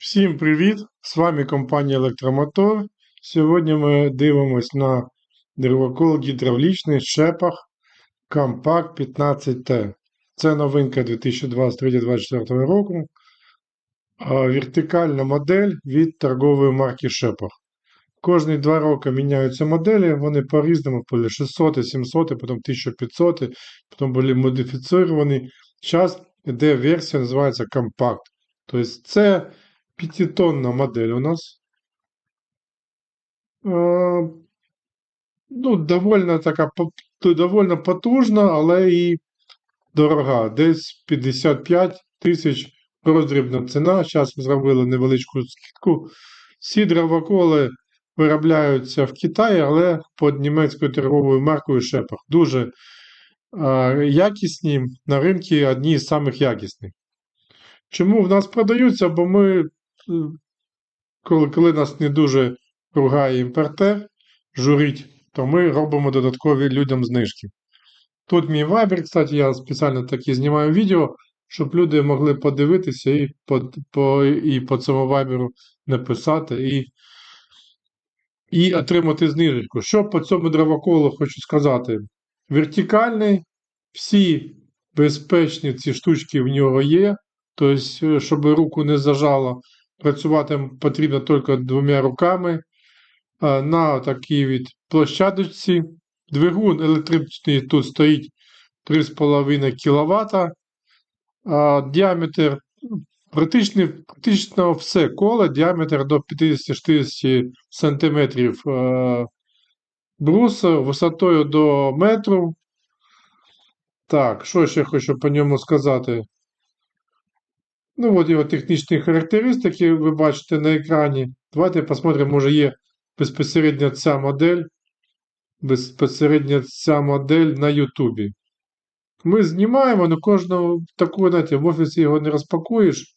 Всім привіт! З вами компанія Електромотор. Сьогодні ми дивимось на деревокол гідравлічний Шепах Compact 15T. Це новинка 2023-2024 року. Вертикальна модель від торгової марки Шепах. Кожні два роки міняються моделі, вони по-різному були 600, 700, потім 1500, потім були модифіціровані. Зараз йде версія, називається Compact. Тобто це пятитонна модель у нас. Ну, довольно така довольно потужна, але і дорога. Десь 55 тисяч роздрібна ціна. Зараз ми зробили невеличку скидку. Всі дровоколи виробляються в Китаї, але під німецькою торговою маркою Шепах. Дуже е, якісні на ринку одні з самих якісних. Чому в нас продаються? Бо ми, коли, коли нас не дуже ругає імпортер, журить, то ми робимо додаткові людям знижки. Тут мій вайбер, кстати, я спеціально такі знімаю відео, щоб люди могли подивитися і по, по, і по цьому вайберу написати і, і отримати знижку. Що по цьому дровоколу хочу сказати? Вертикальний, всі безпечні ці штучки в нього є. Тобто, щоб руку не зажало, працювати потрібно тільки двома руками. На такій від площадочці. Двигун електричний тут стоїть 3,5 кВт. А, Діаметр практично, все коло, діаметр до 50-60 см брус, висотою до метру. Так, що ще хочу по ньому сказати? Ну, от його технічні характеристики ви бачите на екрані. Давайте посмотримо, може є безпосередньо ця модель. Безпосередньо ця модель на Ютубі. Ми знімаємо, але кожного таку, знаєте, в офісі його не розпакуєш.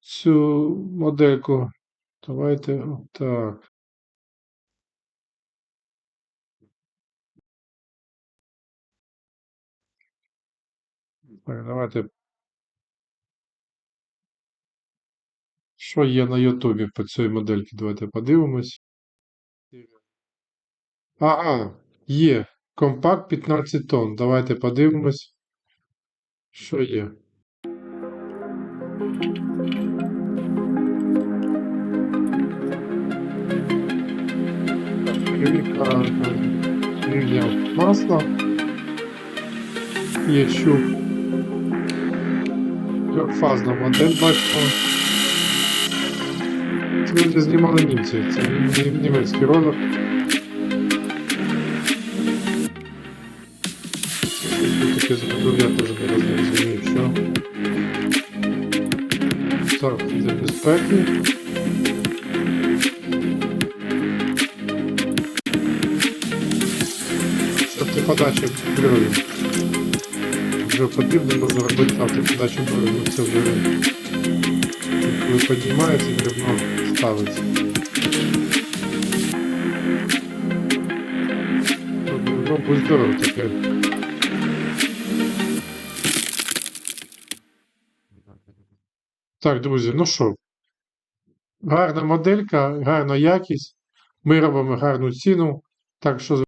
Цю модельку. Давайте. Так, давайте Що є на Ютубі по цій модельці? Давайте подивимось. Ага, є. Компакт 15 тонн. Давайте подивимось. Що є. Масла. Є щуп. Трьохфазна модель бачимо. Це люди знімали німці, це нім- німецький ролик. Таке я теж не розумію, що. Так, для безпеки. Автоподача героїв. Вже потрібно можна робити автоподачу героїв. Це вже коли піднімається, дрібно ставиться. Ну, будь здоров таке. Так, друзі, ну що, гарна моделька, гарна якість. Ми робимо гарну ціну. Так що